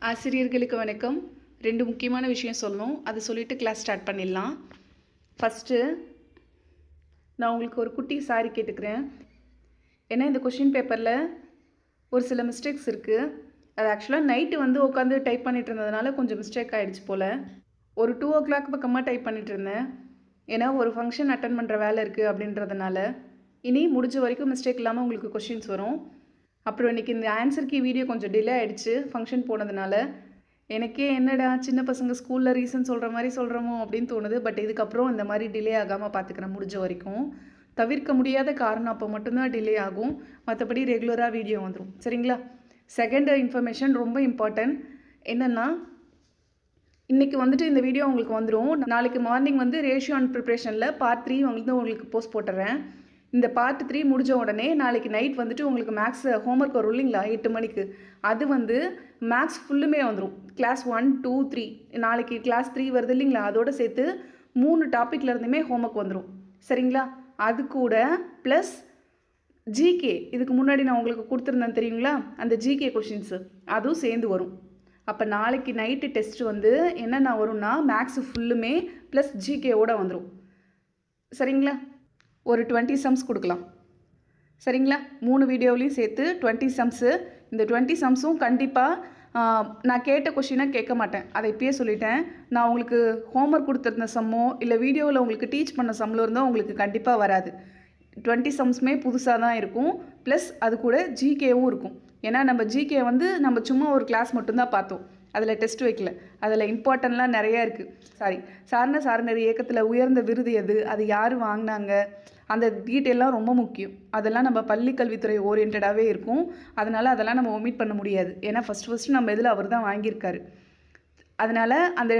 ஆசிரியர்களுக்கு வணக்கம். ரெண்டு முக்கியமான விஷயம் சொல்லணும். அதை சொல்லிவிட்டு கிளாஸ் ஸ்டார்ட் பண்ணிடலாம். ஃபஸ்ட்டு நான் உங்களுக்கு ஒரு குட்டி சாரி கேட்டுக்கிறேன். ஏன்னா இந்த கொஷின் பேப்பரில் ஒரு சில மிஸ்டேக்ஸ் இருக்குது அது ஆக்சுவலாக நைட்டு வந்து உட்காந்து டைப் பண்ணிட்டு இருந்ததுனால கொஞ்சம் மிஸ்டேக் ஆகிடுச்சு போல். ஒரு டூ ஓ கிளாக் பக்கமாக டைப் பண்ணிகிட்டு இருந்தேன். ஏன்னா ஒரு ஃபங்க்ஷன் அட்டன் பண்ணுற வேலை இருக்குது அப்படின்றதுனால. இனி முடிஞ்ச வரைக்கும் மிஸ்டேக் இல்லாமல் உங்களுக்கு கொஷின்ஸ் வரும். அப்புறம் இன்றைக்கி இந்த ஆன்சர் வீடியோ கொஞ்சம் டிலே ஆகிடுச்சு ஃபங்க்ஷன் போனதுனால. எனக்கே என்னடா சின்ன பசங்க ஸ்கூலில் ரீசன் சொல்கிற மாதிரி சொல்கிறோமோ அப்படின்னு தோணுது. பட் இதுக்கப்புறம் இந்த மாதிரி டிலே ஆகாமல் பார்த்துக்கிறேன் முடிஞ்ச வரைக்கும். தவிர்க்க முடியாத காரணம் அப்போ மட்டும்தான் டிலே ஆகும். மற்றபடி ரெகுலராக வீடியோ வந்துடும் சரிங்களா? செகண்ட் இன்ஃபர்மேஷன் ரொம்ப இம்பார்ட்டன்ட் என்னென்னா இன்றைக்கி வந்துட்டு இந்த வீடியோ உங்களுக்கு வந்துடும் நாளைக்கு மார்னிங் வந்து ரேஷியோ அண்ட் ப்ரிப்ரேஷனில் பார்ட் த்ரீ வந்து உங்களுக்கு போஸ்ட் போட்டுறேன். இந்த பார்ட் த்ரீ முடிஞ்ச உடனே நாளைக்கு நைட் வந்துட்டு உங்களுக்கு மேக்ஸ் ஹோம்ஒர்க் வரும் இல்லைங்களா? எட்டு மணிக்கு. அது வந்து மேக்ஸ் ஃபுல்லுமே வந்துடும் கிளாஸ் ஒன் டூ த்ரீ நாளைக்கு கிளாஸ் த்ரீ வருது இல்லைங்களா? அதோட சேர்த்து மூணு டாப்பிக்கில் இருந்துமே ஹோம்ஒர்க் வந்துடும் சரிங்களா? அது கூட ப்ளஸ் ஜிகே இதுக்கு முன்னாடி நான் உங்களுக்கு கொடுத்துருந்தேன் தெரியுங்களா? அந்த ஜிகே கொஷின்ஸு அதுவும் சேர்ந்து வரும். அப்போ நாளைக்கு நைட்டு டெஸ்ட் வந்து என்னென்ன வரும்னா மேக்ஸு ஃபுல்லுமே ப்ளஸ் ஜிகேவோட வந்துடும் சரிங்களா? ஒரு டுவெண்ட்டி சம்ஸ் கொடுக்கலாம். சரிங்களா? மூணு வீடியோவிலையும் சேர்த்து டுவெண்ட்டி சம்ஸு. இந்த டுவெண்ட்டி சம்ஸும் கண்டிப்பாக நான் கேட்ட கொஷினை கேட்க மாட்டேன். அதை இப்பயே சொல்லிட்டேன். நான் உங்களுக்கு ஹோம்ஒர்க் கொடுத்துருந்த சம்மோ இல்லை வீடியோவில் உங்களுக்கு டீச் பண்ண சம்மில் இருந்தால் உங்களுக்கு கண்டிப்பாக வராது. டுவெண்ட்டி சம்ஸுமே புதுசாக தான் இருக்கும். ப்ளஸ் அது கூட ஜிகேவும் இருக்கும். ஏன்னா நம்ம ஜிகே வந்து நம்ம சும்மா ஒரு கிளாஸ் மட்டும்தான் பார்த்தோம். அதில் டெஸ்ட் வைக்கல. அதில் இம்பார்ட்டன்ட்லாம் நிறையா இருக்குது சாரி சாரண சாரணர் இயக்கத்தில் உயர்ந்த விருது எது? அது யார் வாங்கினாங்க? அந்த டீட்டெயிலாம் ரொம்ப முக்கியம். அதெல்லாம் நம்ம பள்ளி கல்வித்துறை ஓரியன்டாகவே இருக்கும். அதனால் அதெல்லாம் நம்ம ஒமிட் பண்ண முடியாது. ஏன்னா ஃபஸ்ட் ஃபஸ்ட்டு நம்ம இதில் அவர் தான் வாங்கியிருக்காரு. அதனால் அந்த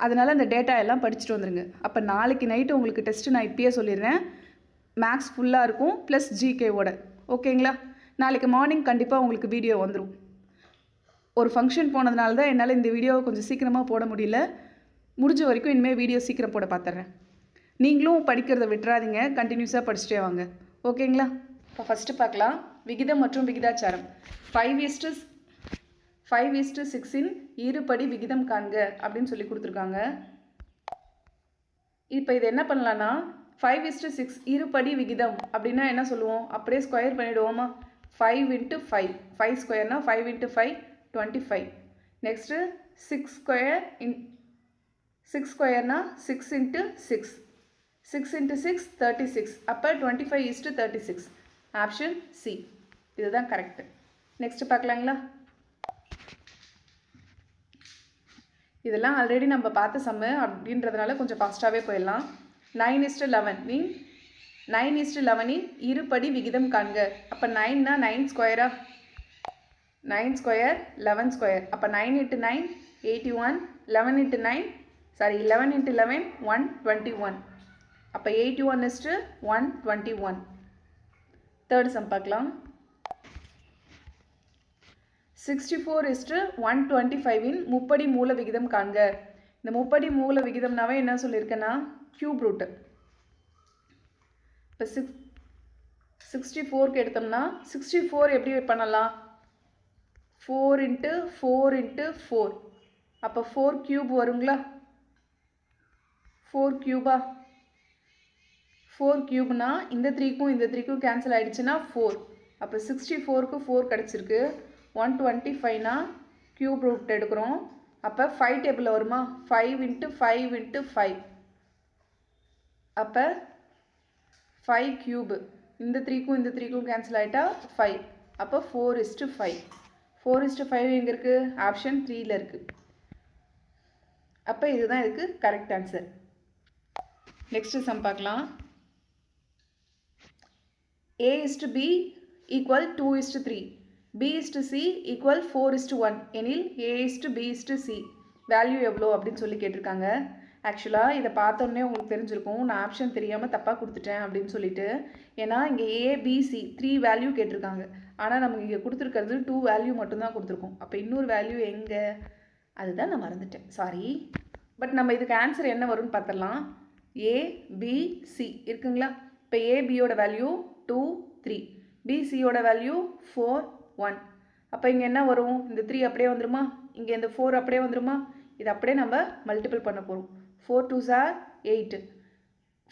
அதனால் அந்த டேட்டா எல்லாம் படிச்சுட்டு வந்துடுங்க அப்போ நாளைக்கு நைட்டு உங்களுக்கு டெஸ்ட்டு நான் இப்பயே சொல்லிடுறேன். மேக்ஸ் ஃபுல்லாக இருக்கும் ப்ளஸ் ஜிகேவோட ஓகேங்களா நாளைக்கு மார்னிங் கண்டிப்பாக உங்களுக்கு வீடியோ வந்துடும் ஒரு ஃபங்க்ஷன் போனதுனால தான் என்னால் இந்த வீடியோவை கொஞ்சம் சீக்கிரமாக போட முடியல. முடிஞ்ச வரைக்கும் இனிமேல் வீடியோ சீக்கிரம் போட பார்த்துட்றேன் நீங்களும் படிக்கிறத விட்டுறாதீங்க. கண்டினியூஸாக படிச்சுட்டே வாங்க. ஓகேங்களா? இப்போ ஃபஸ்ட்டு பார்க்கலாம். விகிதம் மற்றும் விகிதாச்சாரம். Five is to five is to சிக்ஸின் இருபடி விகிதம் காண்க அப்படின்னு சொல்லி கொடுத்துருக்காங்க. இப்போ இது என்ன பண்ணலான்னா ஃபைவ் இஸ்டு சிக்ஸ் இருபடி விகிதம் அப்படின்னா என்ன சொல்லுவோம்? அப்படியே ஸ்கொயர் பண்ணிவிடுவோமா five into five five ஸ்கொயர்னா five into five twenty five next six square in six ஸ்கொயர்னா six into six six into six thirty six அப்போ twenty five is to thirty six option C இதுதான் correct next பார்க்கலாங்களா? இதெல்லாம் already நம்ம பார்த்த sum அப்படின்றதுனால கொஞ்சம் ஃபாஸ்ட்டாகவே போயிடலாம். Nine is to eleven mean nine is to லெவனின் இருபடி விகிதம் காண்க. அப்போ நைன்னா நைன் ஸ்கொயரா நைன் ஸ்கொயர் லெவன் ஸ்கொயர் அப்போ nine into nine eighty one eleven into nine sorry eleven into eleven one twenty one அப்போ eighty one is to one twenty one third sum பார்க்கலாம். Sixty four is to one twenty ஃபைவின் முப்படி மூல விகிதம் காண்க. இந்த முப்படி மூல விகிதம்னாவே என்ன சொல்லியிருக்கேன்னா க்யூப் ரூட்டு இப்போ சிக்ஸ் சிக்ஸ்டி ஃபோருக்கு எடுத்தோம்னா சிக்ஸ்டி ஃபோர் எப்படி பண்ணலாம்? Four into four into four அப்போ ஃபோர் க்யூப் வருங்களா? ஃபோர் க்யூபா ஃபோர் க்யூப்னா இந்த த்ரீக்கும் இந்த த்ரீக்கும் கேன்சல் ஆகிடுச்சுன்னா ஃபோர் அப்போ சிக்ஸ்டி ஃபோருக்கு ஃபோர் கிடச்சிருக்கு. ஒன் டுவெண்ட்டி ஃபைவ்னா க்யூப் ரூட் எடுக்கிறோம். அப்போ ஃபைவ் டேபிளில் வருமா? Five into five into five அப்போ ஃபைவ் க்யூபு இந்த த்ரீக்கும் இந்த த்ரீக்கும் கேன்சல் ஆகிட்டா ஃபைவ் அப்போ four is to five four is to five எங்கே இருக்குது ஆப்ஷன் த்ரீயில் இருக்குது அப்போ இதுதான் இதுக்கு கரெக்ட் ஆன்சர் நெக்ஸ்ட்டு சம் பார்க்கலாம். A is to B equal two is to three B is to C equal four is to one எனில் A is to B is to C value எவ்வளோ அப்படின்னு சொல்லி கேட்டிருக்காங்க. ஆக்சுவலாக இதை பார்த்தோன்னே உங்களுக்கு தெரிஞ்சிருக்கும். நான் ஆப்ஷன் தெரியாமல் தப்பாக கொடுத்துட்டேன் அப்படின்னு சொல்லிட்டு. ஏன்னா இங்கே ஏபிசி த்ரீ வேல்யூ கேட்டிருக்காங்க. ஆனால் நமக்கு இங்கே கொடுத்துருக்கிறது டூ வேல்யூ மட்டும்தான் கொடுத்துருக்கோம். அப்போ இன்னொரு வேல்யூ எங்கே? அதுதான் நான் மறந்துட்டேன். சாரி பட் நம்ம இதுக்கு ஆன்சர் என்ன வரும்னு பார்த்துடலாம். ஏபிசி இருக்குங்களா? இப்போ ஏபியோட வேல்யூ டூ த்ரீ பிசியோட வேல்யூ ஃபோர் ஒன் அப்போ இங்கே என்ன வரும்? இந்த த்ரீ அப்படியே வந்துருமா? இங்கே இந்த ஃபோர் அப்படியே வந்துருமா? இது அப்படியே நம்ம மல்டிபிள் பண்ண போகிறோம் four twos are eight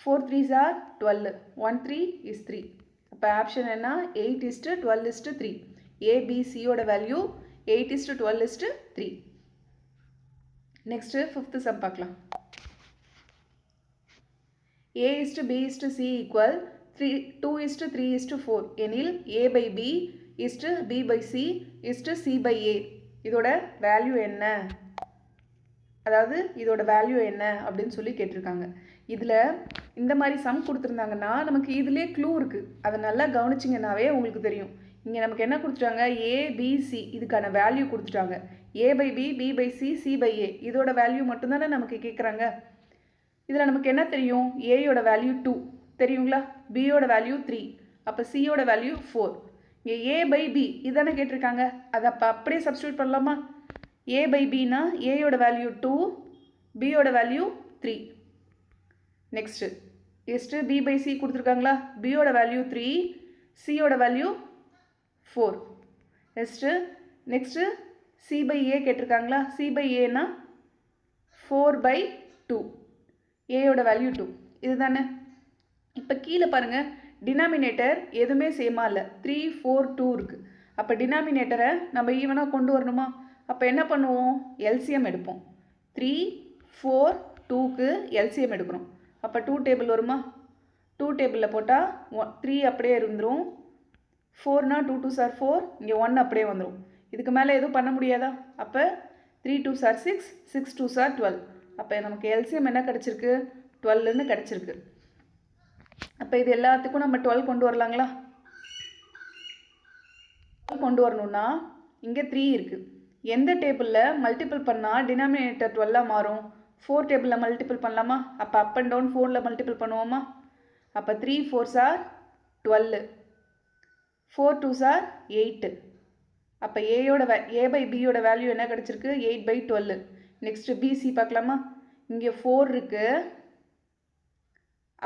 four threes are twelve one three is three அப்போ ஆப்ஷன் என்ன? Eight is to twelve is to three ஏபிசியோட value eight is to twelve is to three next fifth sum பார்க்கலாம். A is to B is to C equal three two is to three is to four எனில் A by B is to B by C is to C by A இதோட value என்ன? அதாவது இதோட value என்ன அப்படின்னு சொல்லி கேட்டிருக்காங்க. இதில் இந்த மாதிரி சம் கொடுத்துருந்தாங்கன்னா நமக்கு இதிலே க்ளூ இருக்குது அதை நல்லா கவனிச்சிங்கன்னாவே உங்களுக்கு தெரியும். இங்கே நமக்கு என்ன கொடுத்துட்டாங்க? ஏபிசி இதுக்கான வேல்யூ கொடுத்துட்டாங்க. A by B B by C C by A இதோட வேல்யூ மட்டும்தானே நமக்கு கேட்குறாங்க இதில் நமக்கு என்ன தெரியும்? ஏயோட வேல்யூ டூ தெரியுங்களா? பியோட வேல்யூ த்ரீ அப்போ சியோட வேல்யூ ஃபோர் இங்கே ஏ பை பி இதானே கேட்டிருக்காங்க. அதை அப்போ அப்படியே சப்ஸ்டியூட் பண்ணலாமா? ஏ பை பினா ஏயோட வேல்யூ டூ பியோட value three next is to B by C கொடுத்துருக்காங்களா? பியோட வேல்யூ த்ரீ சியோட value four next next C by A கேட்டிருக்காங்களா? C by ஏனா ஃபோர் பை டூ ஏயோட வேல்யூ டூ இதுதானே? இப்போ கீழே பாருங்கள் டினாமினேட்டர் எதுவுமே சேமாக இல்லை. த்ரீ ஃபோர் டூ இருக்குது அப்போ டினாமினேட்டரை நம்ம ஈவனாக கொண்டு வரணுமா? அப்போ என்ன பண்ணுவோம்? எல்சிஎம் எடுப்போம். த்ரீ ஃபோர் டூக்கு எல்சிஎம் எடுக்கிறோம். அப்போ டூ டேபிள் வருமா? டூ டேபிளில் போட்டால் ஒன் த்ரீ அப்படியே இருந்துடும் ஃபோர்னா டூ டூ சார் ஃபோர் இங்கே ஒன் அப்படியே வந்துடும் இதுக்கு மேலே எதுவும் பண்ண முடியாதா? அப்போ three twos are six six twos are twelve அப்போ நமக்கு எல்சிஎம் என்ன கிடச்சிருக்கு? டுவெல்லுன்னு கிடச்சிருக்கு. அப்போ இது எல்லாத்துக்கும் நம்ம டுவெல் கொண்டு வரலாங்களா? கொண்டு வரணும்னா இங்கே த்ரீ இருக்குது எந்த டேபிளில் மல்டிபிள் பண்ணால் டினாமினேட்டர் டுவெல்லாக மாறும்? ஃபோர் டேபிளில் மல்டிபிள் பண்ணலாமா? அப்போ அப் அண்ட் டவுன் ஃபோரில் மல்டிபிள் பண்ணுவோமா? அப்போ three four sir twelve four two sir eight அப்போ ஏயோட வே ஏ பை பியோட வேல்யூ என்ன கிடச்சிருக்கு? Eight by twelve next B C பார்க்கலாமா? இங்கே ஃபோர் இருக்குது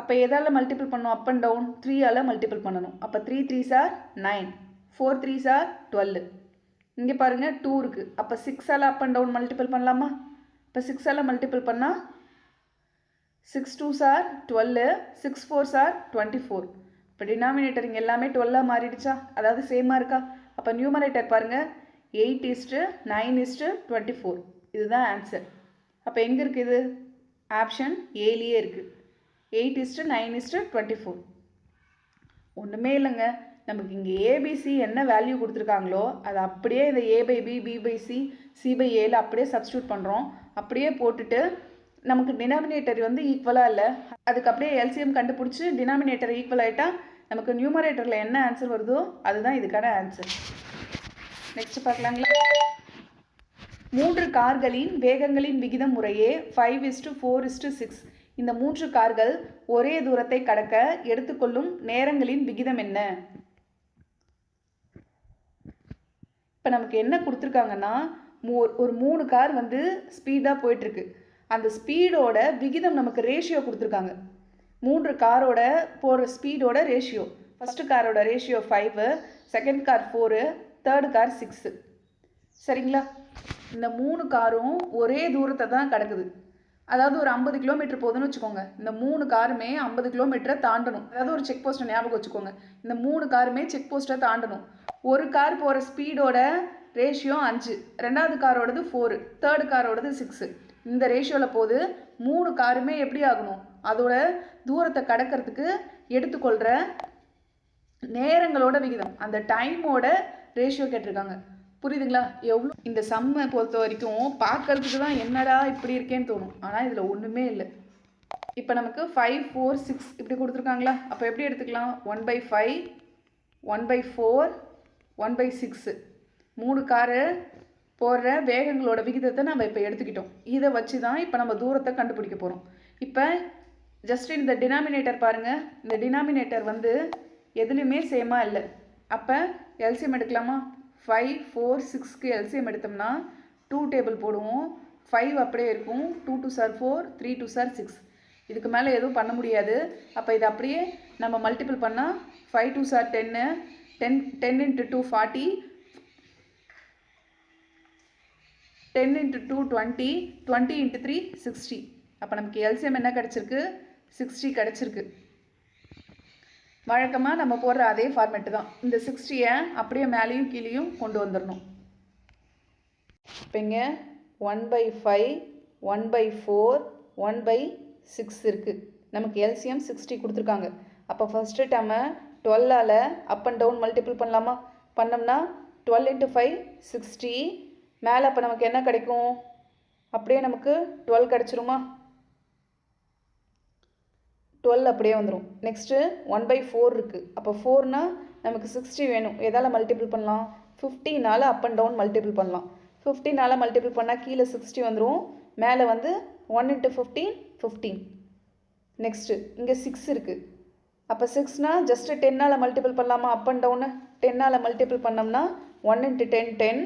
அப்போ எதால் மல்டிபிள் பண்ணணும் அப் அண்ட் டவுன் த்ரீயால் மல்டிபிள் பண்ணணும். அப்போ three three sir nine four three sir twelve இங்கே பாருங்கள் டூ இருக்குது அப்போ சிக்ஸால் அப் அண்ட் டவுன் மல்டிபிள் பண்ணலாமா? இப்போ சிக்ஸால் மல்டிபிள் பண்ணால் six two sir twelve six four sir twenty four இப்போ டினாமினேட்டர் இங்கே எல்லாமே டுவெல்லாக மாறிடுச்சா? அதாவது சேமாக இருக்கா? அப்போ நியூமரேட்டர் பாருங்கள் eight is to nine is to twenty four இதுதான் ஆன்சர் அப்போ எங்கே இருக்குது இது? ஆப்ஷன் ஏலியே இருக்குது eight is to nine is to twenty four. ஒன்றுமே இல்லைங்க. நமக்கு இங்கே ஏபிசி என்ன வேல்யூ கொடுத்துருக்காங்களோ அதை அப்படியே இந்த A by B B by C C by ஏல அப்படியே சப்ஸ்டியூட் பண்ணுறோம் அப்படியே போட்டுட்டு நமக்கு டினாமினேட்டர் வந்து ஈக்குவலாக இல்லை. அதுக்கு அப்படியே எல்சிஎம் கண்டுபிடிச்சி டினாமினேட்டர் ஈக்குவல் ஆகிட்டா நமக்கு நியூமரேட்டரில் என்ன ஆன்சர் வருதோ அதுதான் இதுக்கான ஆன்சர் நெக்ஸ்ட் பார்க்கலாங்களா? மூன்று கார்களின் வேகங்களின் விகிதம் முறையே five is to four is to six இந்த மூன்று கார்கள் ஒரே தூரத்தை கடக்க எடுத்துக்கொள்ளும் நேரங்களின் விகிதம் என்ன? இப்போ நமக்கு என்ன கொடுத்துருக்காங்கன்னா ஒரு மூணு கார் வந்து ஸ்பீடாக போயிட்டுருக்கு. அந்த ஸ்பீடோட விகிதம் நமக்கு ரேஷியோ கொடுத்துருக்காங்க. மூன்று காரோட போகிற ஸ்பீடோட ரேஷியோ ஃபஸ்ட்டு காரோட ratio five second car four third car six சரிங்களா? இந்த மூணு காரும் ஒரே தூரத்தை தான் கிடக்குது. அதாவது ஒரு ஐம்பது கிலோமீட்டர் போகுதுன்னு வச்சுக்கோங்க. இந்த மூணு காருமே ஐம்பது கிலோமீட்டரை தாண்டணும். அதாவது ஒரு செக் போஸ்ட்டை ஞாபகம் வச்சுக்கோங்க. இந்த மூணு காருமே செக் போஸ்ட்டை தாண்டணும். ஒரு கார் போகிற ஸ்பீடோட ரேஷியோ அஞ்சு. ரெண்டாவது காரோடது ஃபோரு தேர்டு காரோடது சிக்ஸு இந்த ரேஷியோவில் போது மூணு காருமே எப்படி ஆகணும்? அதோட தூரத்தை கடக்கிறதுக்கு எடுத்துக்கொள்கிற நேரங்களோட விகிதம். அந்த டைமோட ரேஷியோ கேட்டிருக்காங்க. புரியுதுங்களா? எவ்வளோ இந்த சம்மை பொறுத்த வரைக்கும் பார்க்கறதுக்கு தான் என்னடா இப்படி இருக்கேன்னு தோணும். ஆனால் இதில் ஒன்றுமே இல்லை. இப்போ நமக்கு ஃபைவ் ஃபோர் சிக்ஸ் இப்படி கொடுத்துருக்காங்களா? அப்போ எப்படி எடுத்துக்கலாம்? One by five one by four one by six மூணு காரு போடுற வேகங்களோட விகிதத்தை நம்ம இப்போ எடுத்துக்கிட்டோம். இதை வச்சு தான் இப்போ நம்ம தூரத்தை கண்டுபிடிக்க போகிறோம் இப்போ ஜஸ்ட் இந்த டினாமினேட்டர் பாருங்கள் இந்த டினாமினேட்டர் வந்து எதுலேயுமே சேமாக இல்லை. அப்போ எல்சிஎம் எடுக்கலாமா? ஃபைவ் ஃபோர் சிக்ஸ்க்கு எல்சிஎம் எடுத்தோம்னா டூ டேபிள் போடுவோம். ஃபைவ் அப்படியே இருக்கும். Two two sir four three two sir six இதுக்கு மேலே எதுவும் பண்ண முடியாது. அப்போ இது அப்படியே நம்ம மல்டிபிள் பண்ணால் five two sir ten ten ten into two forty ten into two twenty twenty into three sixty அப்போ நமக்கு எல்சிஎம் என்ன கிடச்சிருக்கு? சிக்ஸ்டி கிடச்சிருக்கு. வழக்கமாக நம்ம போடுற அதே ஃபார்மேட்டு தான். இந்த சிக்ஸ்டியை அப்படியே மேலேயும் கீழேயும் கொண்டு வந்துடணும் இப்போ இங்கே one by five one by four one by six இருக்குது நமக்கு எல்சிஎம் சிக்ஸ்டி கொடுத்துருக்காங்க. அப்போ ஃபஸ்ட்டு டேர்மை டுவெல்லால் அப் அண்ட் டவுன் மல்டிபிள் பண்ணலாமா? பண்ணோம்னா டுவெல் இன்ட்டு ஃபைவ் சிக்ஸ்டி மேலே அப்போ நமக்கு என்ன கிடைக்கும்? அப்படியே நமக்கு டுவெல் கிடச்சிருமா? டுவெல் அப்படியே வந்துடும் நெக்ஸ்ட்டு ஒன் பை ஃபோர் இருக்குது அப்போ ஃபோர்னால் நமக்கு சிக்ஸ்டி வேணும். எதால் மல்டிபிள் பண்ணலாம்? ஃபிஃப்டினால் அப் அண்ட் டவுன் மல்டிபிள் பண்ணலாம். ஃபிஃப்டினால் மல்டிபிள் பண்ணால் கீழே சிக்ஸ்டி வந்துடும் மேலே வந்து one into fifteen fifteen next இங்கே சிக்ஸ் இருக்குது அப்போ சிக்ஸ்னால் ஜஸ்ட்டு டென்னால் மல்டிபிள் பண்ணலாமா? அப் அண்ட் டவுனு டென்னால் மல்டிபிள் பண்ணோம்னா one into ten ten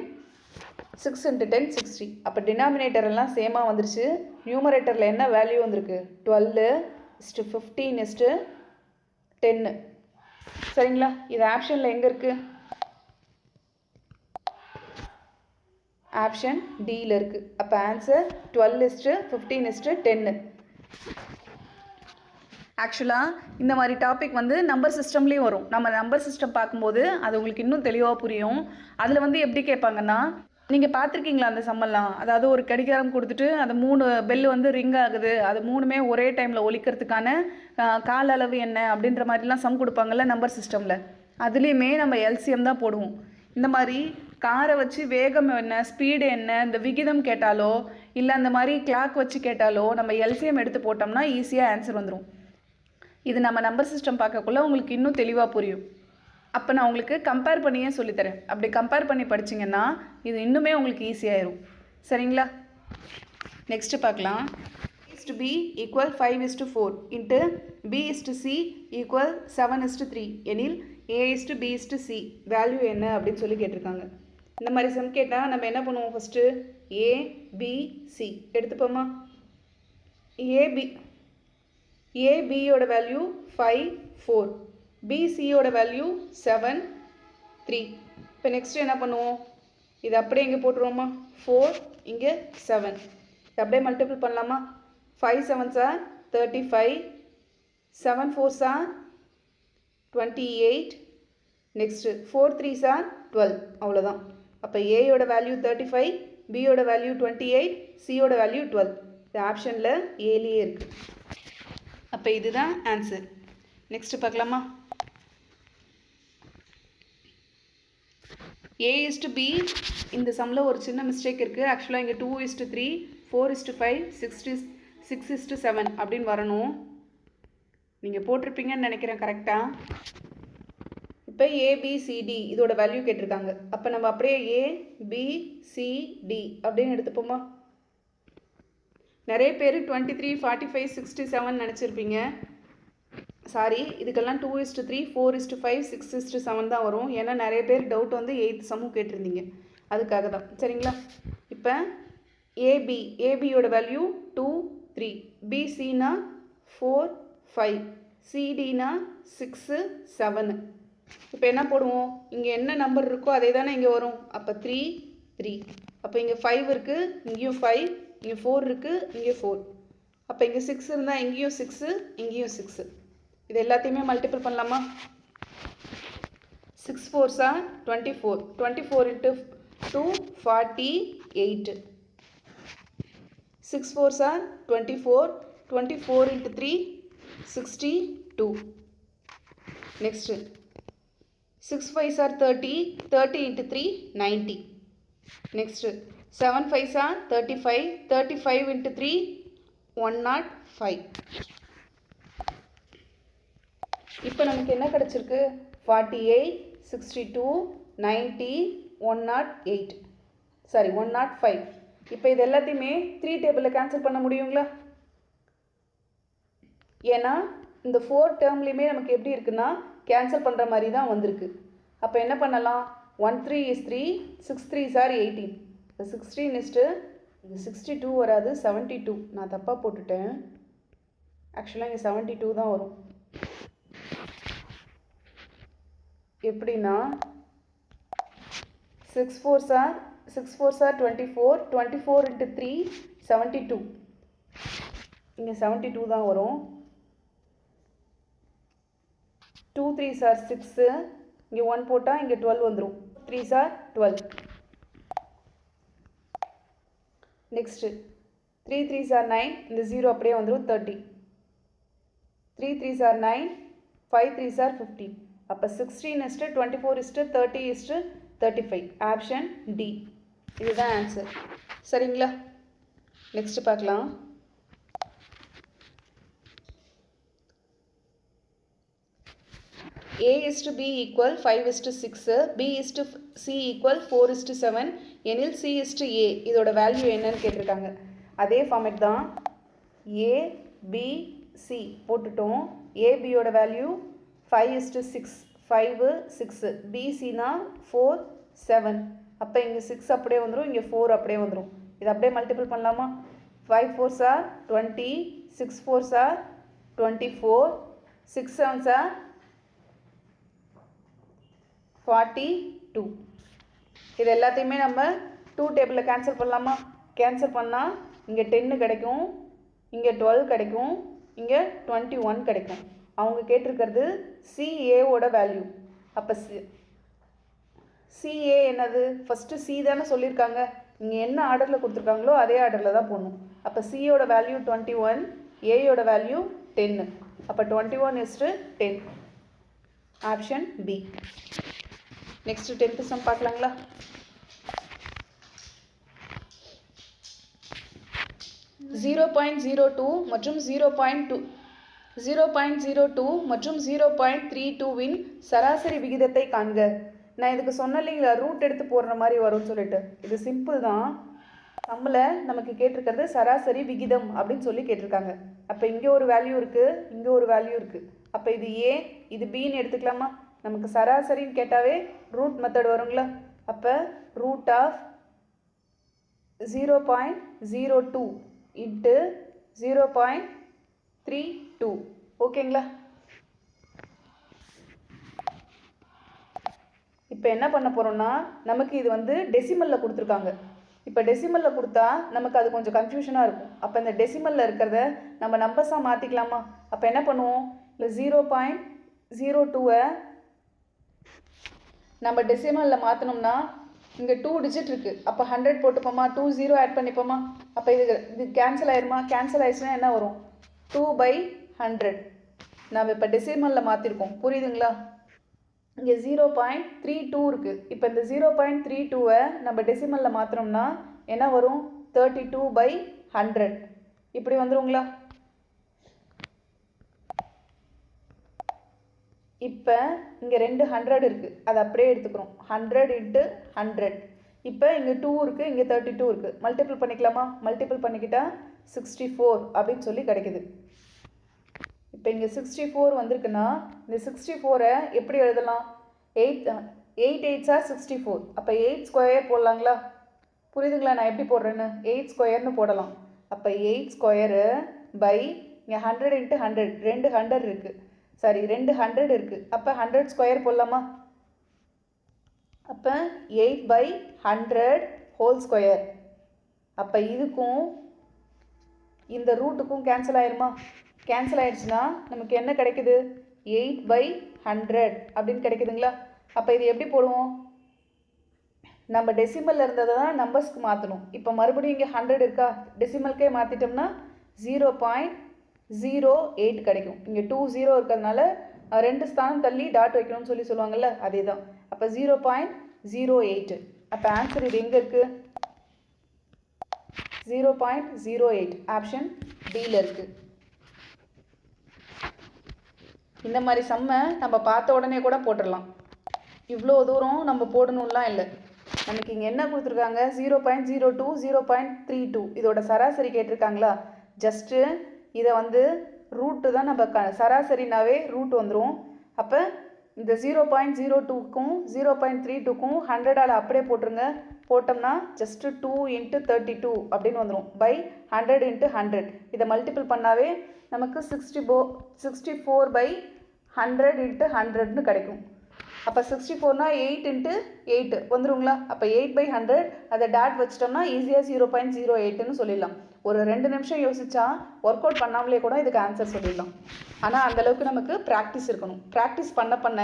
six into ten sixty அப்போ டினாமினேட்டர் எல்லாம் சேமாக வந்துருச்சு. நியூமரேட்டரில் என்ன வேல்யூ வந்திருக்கு? Twelve is to fifteen is to ten சரிங்களா? இது ஆப்ஷனில் எங்கே இருக்குது ஆப்ஷன் டியில் இருக்குது அப்போ answer twelve is to fifteen is to ten ஆக்சுவலாக இந்த மாதிரி டாபிக் வந்து நம்பர் சிஸ்டம்லேயும் வரும். நம்ம நம்பர் சிஸ்டம் பார்க்கும்போது அது உங்களுக்கு இன்னும் தெளிவாக புரியும். அதில் வந்து எப்படி கேட்பாங்கன்னா நீங்கள் பார்த்துருக்கீங்களா அந்த சம்மெல்லாம்? அதாவது ஒரு கடிகாரம் கொடுத்துட்டு அந்த மூணு பெல் வந்து ரிங் ஆகுது. அது மூணுமே ஒரே டைமில் ஒழிக்கிறதுக்கான கால அளவு என்ன அப்படின்ற மாதிரிலாம் சம் கொடுப்பாங்கல்ல நம்பர் சிஸ்டமில் அதுலேயுமே நம்ம எல்சிஎம் தான் போடுவோம். இந்த மாதிரி காரை வச்சு வேகம் என்ன ஸ்பீடு என்ன இந்த விகிதம் கேட்டாலோ இல்லை அந்த மாதிரி கிளாக் வச்சு கேட்டாலோ நம்ம எல்சிஎம் எடுத்து போட்டோம்னா ஈஸியாக ஆன்சர் வந்துடும் இது நம்ம நம்பர் சிஸ்டம் பார்க்கக்குள்ள உங்களுக்கு இன்னும் தெளிவாக புரியும். அப்போ நான் உங்களுக்கு கம்பேர் பண்ணியே சொல்லித்தரேன். அப்படி கம்பேர் பண்ணி படிச்சிங்கன்னா இது இன்னுமே உங்களுக்கு ஈஸியாயிரும் சரிங்களா? நெக்ஸ்ட்டு பார்க்கலாம். Is to b equal five is to four into b is to c equal seven is to three எனில் a is to b is to c value என்ன அப்படின்னு சொல்லி கேட்டிருக்காங்க. இந்த மாதிரி சம் கேட்டால் நம்ம என்ன பண்ணுவோம் ஃபஸ்ட்டு ஏ பி சி எடுத்துப்போமா? ஏபி ஏபியோட வேல்யூ ஃபைவ் ஃபோர் பிசியோட வேல்யூ செவன் த்ரீ இப்போ நெக்ஸ்ட் என்ன பண்ணுவோம்? இது அப்படியே இங்கே போட்டுருவோமா? ஃபோர் இங்கே செவன் இது அப்படியே மல்டிபிள் பண்ணலாமா? Five seven sir thirty five seven four sir twenty eight next four three sir twelve அவ்வளோதான் அப்போ ஏயோட வேல்யூ தேர்ட்டி ஃபைவ் பியோட வேல்யூ டுவெண்ட்டி எயிட் சியோட வேல்யூ டுவெல் இந்த ஆப்ஷனில் ஏலியே இருக்குது அப்போ இதுதான் ஆன்சர் நெக்ஸ்ட்டு பார்க்கலாமா? ஏ இஸ்டு பி இந்த சம்மில் ஒரு சின்ன மிஸ்டேக் இருக்குது ஆக்சுவலாக இங்கே two is to three four is to five six six is to seven அப்படின்னு வரணும். நீங்கள் போட்டிருப்பீங்கன்னு நினைக்கிறேன் கரெக்டாக இப்போ ஏபிசிடி இதோட வேல்யூ கேட்டிருக்காங்க. அப்போ நம்ம அப்படியே ஏ அப்படின்னு எடுத்துப்போமா? நிறைய பேர் twenty three forty five sixty seven நினச்சிருப்பீங்க. Sorry இதுக்கெல்லாம் two is to three four is to five six is to seven தான் வரும். ஏன்னா நிறைய பேர் டவுட் வந்து எயித் சம்மும் கேட்டிருந்தீங்க. அதுக்காக தான். சரிங்களா? இப்போ ஏபி ஏபியோட வேல்யூ டூ த்ரீ பிசினா ஃபோர் ஃபைவ் சிடினா சிக்ஸு செவனு இப்போ என்ன போடுவோம்? இங்கே என்ன நம்பர் இருக்கோ அதே தானே இங்கே வரும். அப்போ த்ரீ த்ரீ அப்போ இங்கே ஃபைவ் இருக்குது இங்கேயும் ஃபைவ் இங்கே ஃபோர் இருக்குது இங்கே ஃபோர் அப்போ இங்கே சிக்ஸ் இருந்தால் இங்கேயும் சிக்ஸு இங்கேயும் சிக்ஸு இது எல்லாத்தையுமே மல்டிபிள் பண்ணலாமா? Six four sir twenty four twenty four into two forty eight six four sir twenty four twenty four into three sixty two next six five sir thirty thirty into three ninety next seven five sir thirty five thirty five into three one naught five இப்போ நமக்கு என்ன கிடச்சிருக்கு? Forty eight sixty two ninety one naught eight sorry one naught five இப்போ இது எல்லாத்தையுமே three டேபிளில் cancel பண்ண முடியுங்களா? ஏன்னா இந்த ஃபோர் டேர்ம்லேயுமே நமக்கு எப்படி இருக்குன்னா கேன்சல் பண்ணுற மாதிரி தான் வந்திருக்கு. அப்போ என்ன பண்ணலாம்? One three is three six three sir eighteen இப்போ சிக்ஸ்டீன் இஸ்ட்டு இது சிக்ஸ்டி டூ வராது செவன்ட்டி டூ நான் தப்பாக போட்டுட்டேன். ஆக்சுவலாக இங்கே செவன்ட்டி டூ தான் வரும். எப்படின்னா six four sir six four sir twenty four twenty four into three seventy two இங்கே செவன்ட்டி டூ தான் வரும். டூ த்ரீ சார் சிக்ஸு இங்கே ஒன் போட்டால் இங்கே டுவெல் வந்துடும் three sir twelve next three three sir nine இந்த ஜீரோ அப்படியே வந்துடும் thirty three three sir nine five three sir fifty அப்போ sixteen is to twenty four is to thirty is to thirty five option d இதுதான் answer சரிங்களா? Next பார்க்கலாம். A is to B equal 5 is to 6, B is to C equal 4 is to 7, எனில் C is to A இதோட value என்னன்னு கேட்டிருக்காங்க. அதே format தான் ஏ B C போட்டுட்டோம். ஏபியோட value five is six five six பிசினா four seven அப்போ இங்கே சிக்ஸ் அப்படியே வந்துடும் இங்கே ஃபோர் அப்படியே வந்துடும் இது அப்படியே மல்டிபிள் பண்ணலாமா? Five four sir twenty six four sir twenty four six seven sir forty two இது எல்லாத்தையுமே நம்ம டூ டேபிளில் கேன்சல் பண்ணலாமா? கேன்சல் பண்ணால் இங்கே டென்னு கிடைக்கும் இங்கே டுவெல் கிடைக்கும் இங்கே டுவெண்ட்டி ஒன் கிடைக்கும். அவங்க கேட்டிருக்கிறது சிஏவோட வேல்யூ அப்போ சி சிஏ என்னது? ஃபஸ்ட்டு சி தானே சொல்லியிருக்காங்க. இங்கே என்ன ஆர்டரில் கொடுத்துருக்காங்களோ அதே ஆர்டரில் தான் போடணும். அப்போ சியோட வேல்யூ டுவெண்ட்டி ஒன் ஏயோட வேல்யூ டென்னு அப்போ twenty one is to ten option b next tenth sum பார்க்கலாங்களா? Zero point zero two மற்றும் zero point two zero point zero two மற்றும் ஜீரோ பாயிண்ட் த்ரீ டூவின் சராசரி விகிதத்தை காண்க. நான் இதுக்கு சொன்ன இல்லைங்களா? ரூட் எடுத்து போடுற மாதிரி வரும்னு சொல்லிட்டு. இது சிம்பிள் தான். நம்மளை நமக்கு கேட்டிருக்கிறது சராசரி விகிதம் அப்படின்னு சொல்லி கேட்டிருக்காங்க. அப்போ இங்கே ஒரு வேல்யூ இருக்குது இங்கே ஒரு வேல்யூ இருக்குது அப்போ இது ஏ இது பின்னு எடுத்துக்கலாமா? நமக்கு சராசரின்னு கேட்டாவே ரூட் மெத்தட் வருங்களா? அப்போ root of zero point zero two into zero point three two ஓகேங்களா இப்போ என்ன பண்ண போகிறோம்னா நமக்கு இது வந்து டெசிமலில் கொடுத்துருக்காங்க. இப்போ டெசிமலில் கொடுத்தா நமக்கு அது கொஞ்சம் கன்ஃபியூஷனாக இருக்கும். அப்போ இந்த டெசிமலில் இருக்கிறத நம்ம நம்பர்ஸாக மாற்றிக்கலாமா அப்போ என்ன பண்ணுவோம்? இல்லை ஜீரோ பாயிண்ட் ஜீரோ டூவை நம்ம டெசிமலில் மாற்றினோம்னா இங்கே டூ டிஜிட் இருக்குது அப்போ ஹண்ட்ரட் போட்டுப்போமா? டூ ஜீரோ ஆட் பண்ணிப்போமா? அப்போ இது இது கேன்சல் ஆயிருமா? கேன்சல் ஆயிடுச்சுன்னா என்ன வரும்? டூ பை ஹண்ட்ரட் நாம் இப்போ டெசிமலில் மாற்றிருக்கோம் புரியுதுங்களா? இங்கே ஜீரோ பாயிண்ட் த்ரீ டூ இருக்குது இப்போ இந்த ஜீரோ பாயிண்ட் த்ரீ டூவை நம்ம டெசிமலில் மாற்றினோம்னா என்ன வரும்? தேர்ட்டி டூ பை ஹண்ட்ரட் இப்படி வந்துருங்களா? இப்போ இங்கே ரெண்டு ஹண்ட்ரட் இருக்குது அதை அப்படியே எடுத்துக்கிறோம். ஹண்ட்ரட் இன்ட்டு ஹண்ட்ரட் இப்போ இங்கே டூ இருக்குது இங்கே தேர்ட்டி டூ இருக்குது மல்டிபிள் பண்ணிக்கலாமா? மல்டிபிள் பண்ணிக்கிட்டால் சிக்ஸ்டி ஃபோர் அப்படின்னு சொல்லி கிடைக்குது. இப்போ இங்கே சிக்ஸ்டி ஃபோர் வந்திருக்குன்னா இந்த சிக்ஸ்டி ஃபோரை எப்படி எழுதலாம்? எயிட் எயிட் எயிட்ஸா ஆர் சிக்ஸ்டி ஃபோர் அப்போ எயிட் ஸ்கொயர் போடலாங்களா? புரியுதுங்களா நான் எப்படி போடுறேன்னு? எயிட் ஸ்கொயர்னு போடலாம். அப்போ எயிட் ஸ்கொயரு பை இங்கே ஹண்ட்ரட் இன்ட்டு ஹண்ட்ரட் ரெண்டு ஹண்ட்ரட் இருக்குது சாரி ரெண்டு ஹண்ட்ரட் இருக்குது அப்போ ஹண்ட்ரட் ஸ்கொயர் போடலாமா? அப்போ eight by hundred whole square அப்போ இதுக்கும் இந்த ரூட்டுக்கும் கேன்சல் ஆயிருமா? கேன்சல் ஆயிடுச்சுன்னா நமக்கு என்ன கிடைக்குது? எயிட் பை ஹண்ட்ரட் அப்படின்னு கிடைக்குதுங்களா? அப்போ இது எப்படி போடுவோம்? நம்ம டெசிமலில் இருந்ததை தான் நம்பர்ஸ்க்கு மாற்றணும் இப்போ மறுபடியும் இங்கே ஹண்ட்ரட் இருக்கா? டெசிமல்கே மாற்றிட்டோம்னா ஜீரோ பாயிண்ட் ஜீரோ எயிட் கிடைக்கும். இங்கே டூ ஜீரோ இருக்கிறதுனால ரெண்டு ஸ்தானம் தள்ளி டாட் வைக்கணும்னு சொல்லி சொல்லுவாங்கள்ல அதே தான் அப்போ ஜீரோ பாயிண்ட் ஜீரோ எயிட்டு அப்போ ஆன்சர் இது எங்கே இருக்குது zero point zero eight option டியில் இருக்குது இந்த மாதிரி செம்ம நம்ம பார்த்த உடனே கூட போட்டுடலாம். இவ்வளோ தூரம் நம்ம போடணும்லாம் இல்லை. நமக்கு இங்கே என்ன கொடுத்துருக்காங்க? Zero point zero two zero point three two இதோட சராசரி கேட்டிருக்காங்களா? ஜஸ்ட்டு இதை வந்து ரூட்டு தான் நம்ம க சராசரினாவே ரூட் வந்துடும் அப்போ இந்த ஜீரோ பாயிண்ட் ஜீரோ டூக்கும் ஜீரோ பாயிண்ட் த்ரீ டூக்கும் ஹண்ட்ரடால் அப்படியே போட்டுருங்க. போட்டோம்னா just two into thirty two அப்படின்னு வந்துடும் பை ஹண்ட்ரட் இன்ட்டு ஹண்ட்ரட் இதை மல்டிபிள் பண்ணாவே நமக்கு சிக்ஸ்டி போ sixty four by hundred into hundred கிடைக்கும். அப்போ சிக்ஸ்டி ஃபோர்னால் எயிட் இன்ட்டு எயிட்டு வந்துடுங்களா அப்போ எயிட் பை ஹண்ட்ரட் அதை டேட் வச்சிட்டோம்னா ஈஸியாக ஜீரோ பாயிண்ட் ஜீரோ எயிட்டுன்னு சொல்லிடலாம். ஒரு ரெண்டு நிமிஷம் யோசிச்சா ஒர்க் அவுட் பண்ணாமலே கூட இதுக்கு ஆன்சர் சொல்லிடலாம். ஆனால் அந்தளவுக்கு நமக்கு ப்ராக்டிஸ் இருக்கணும். ப்ராக்டிஸ் பண்ண பண்ண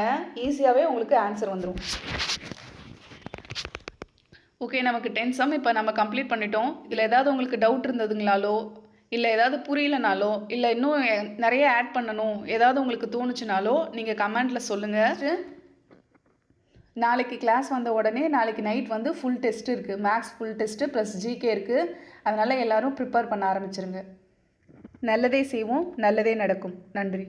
ஈஸியாகவே உங்களுக்கு ஆன்சர் வந்துடும் ஓகே நமக்கு டென் சம் இப்போ நம்ம கம்ப்ளீட் பண்ணிட்டோம். இதில் ஏதாவது உங்களுக்கு டவுட் இருந்ததுங்களாலோ இல்லை ஏதாவது புரியலனாலோ இல்லை இன்னும் நிறைய ஆட் பண்ணணும் ஏதாவது உங்களுக்கு தோணுச்சுனாலோ நீங்கள் கமெண்ட்டில் சொல்லுங்கள் நாளைக்கு கிளாஸ் வந்த உடனே நாளைக்கு நைட் வந்து ஃபுல் டெஸ்ட் இருக்குது maths full test plus GK இருக்குது அதனால் எல்லாரும் ப்ரிப்பேர் பண்ண ஆரம்பிச்சிருங்க. நல்லதே செய்வோம் நல்லதே நடக்கும். நன்றி.